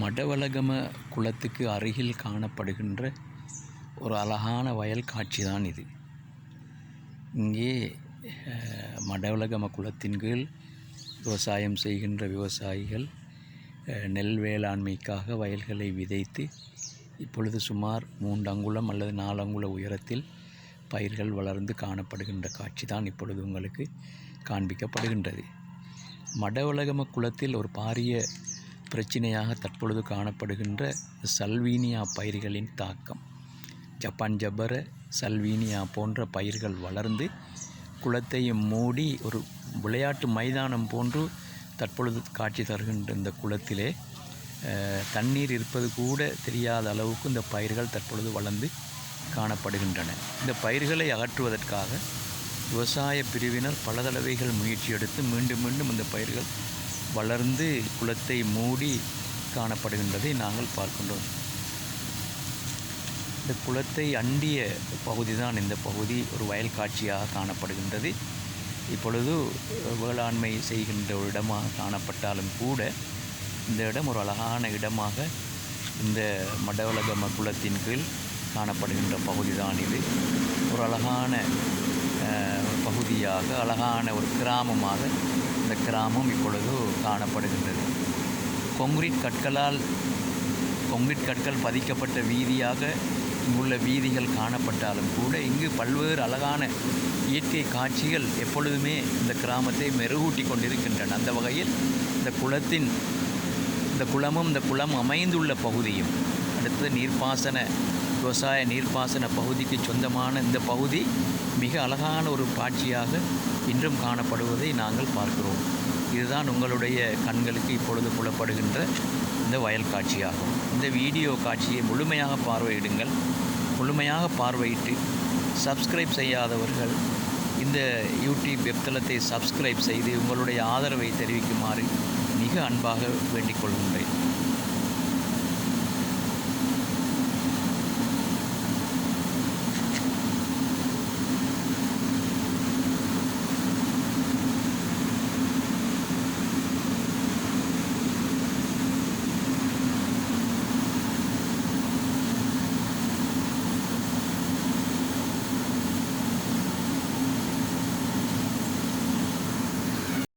மடவலகம குளத்துக்கு அருகில் காணப்படுகின்ற ஒரு அழகான வயல் காட்சி தான் இது. இங்கே மடவலகம குளத்தின் கீழ் விவசாயம் செய்கின்ற விவசாயிகள் நெல் வேளாண்மைக்காக வயல்களை விதைத்து இப்பொழுது சுமார் மூன்று அங்குலம் அல்லது நாலு அங்குல உயரத்தில் பயிர்கள் வளர்ந்து காணப்படுகின்ற காட்சி தான் இப்பொழுது உங்களுக்கு காண்பிக்கப்படுகின்றது. மடவலகம குளத்தில் ஒரு பாரிய பிரச்சனையாக தற்பொழுது காணப்படுகின்ற சல்வீனியா பயிர்களின் தாக்கம். ஜப்பான் ஜப்பர சல்வீனியா போன்ற பயிர்கள் வளர்ந்து குளத்தையும் மூடி ஒரு விளையாட்டு மைதானம் போன்று தற்பொழுது காட்சி தருகின்ற இந்த குளத்திலே தண்ணீர் இருப்பது கூட தெரியாத அளவுக்கு இந்த பயிர்கள் தற்பொழுது வளர்ந்து காணப்படுகின்றன. இந்த பயிர்களை அகற்றுவதற்காக விவசாய பிரிவினர் பல தடவைகள் முயற்சி எடுத்து மீண்டும் மீண்டும் இந்த பயிர்கள் வளர்ந்து குளத்தை மூடி காணப்படுகின்றதை நாங்கள் பார்க்கின்றோம். இந்த குளத்தை அண்டிய பகுதி தான் இந்த பகுதி ஒரு வயல் காட்சியாக காணப்படுகின்றது. இப்பொழுது வேளாண்மை செய்கின்ற ஒரு இடமாக காணப்பட்டாலும் கூட இந்த இடம் ஒரு அழகான இடமாக இந்த மடவலகம குளத்தின் கீழ் காணப்படுகின்ற பகுதி தான் இது. ஒரு அழகான பகுதியாக அழகான ஒரு கிராமமாக இந்த கிராமம் இப்பொழுது காணப்படுகின்றது. கொங்கிரீட் கற்களால் கொங்கிரீட் கற்கள் பதிக்கப்பட்ட வீதியாக இங்குள்ள வீதிகள் காணப்பட்டாலும் கூட இங்கு பல்வேறு அழகான இயற்கை காட்சிகள் எப்பொழுதுமே இந்த கிராமத்தை மெருகூட்டி கொண்டிருக்கின்றன. அந்த வகையில் இந்த குளத்தின் இந்த குளமும் இந்த குளம் அமைந்துள்ள பகுதியும் அடுத்து நீர்ப்பாசன விவசாய நீர்ப்பாசன பகுதிக்கு சொந்தமான இந்த பகுதி மிக அழகான ஒரு காட்சியாக இன்றும் காணப்படுவதை நாங்கள் பார்க்கிறோம். இதுதான் உங்களுடைய கண்களுக்கு இப்பொழுது புலப்படுகின்ற இந்த வயல் காட்சியாகும். இந்த வீடியோ காட்சியை முழுமையாக பார்வையிடுங்கள். முழுமையாக பார்வையிட்டு சப்ஸ்கிரைப் செய்யாதவர்கள் இந்த யூடியூப் வெப்தளத்தை சப்ஸ்கிரைப் செய்து உங்களுடைய ஆதரவை தெரிவிக்குமாறு மிக அன்பாக வேண்டிக் கொள்கின்றேன்.